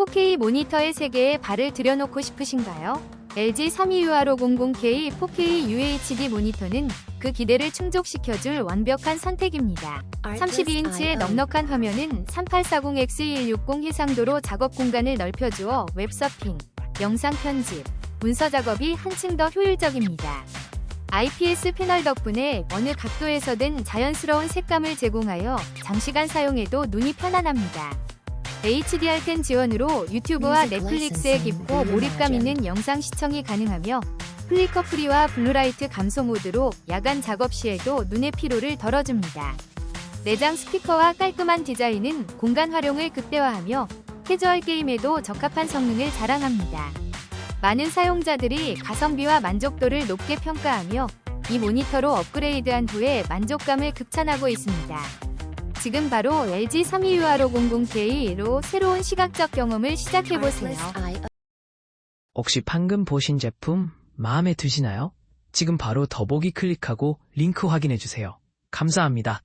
4K 모니터의 세계에 발을 들여놓고 싶으신가요? LG 32UR500K 4K UHD 모니터는 그 기대를 충족시켜줄 완벽한 선택입니다. 32인치의 넉넉한 화면은 3840X160 해상도로 작업 공간을 넓혀주어 웹서핑, 영상 편집, 문서 작업이 한층 더 효율적입니다. IPS 패널 덕분에 어느 각도에서든 자연스러운 색감을 제공하여 장시간 사용해도 눈이 편안합니다. HDR10 지원으로 유튜브와 넷플릭스에 깊고 몰입감. 있는 영상 시청이 가능하며 플리커 프리와 블루라이트 감소 모드로 야간 작업 시에도 눈의 피로를 덜어줍니다. 내장 스피커와 깔끔한 디자인은 공간 활용을 극대화하며 캐주얼 게임에도 적합한 성능을 자랑합니다. 많은 사용자들이 가성비와 만족도를 높게 평가하며 이 모니터로 업그레이드한 후에 만족감을 극찬하고 있습니다. 지금 바로 LG 32UR500K로 새로운 시각적 경험을 시작해보세요. 혹시 방금 보신 제품 마음에 드시나요? 지금 바로 더보기 클릭하고 링크 확인해주세요. 감사합니다.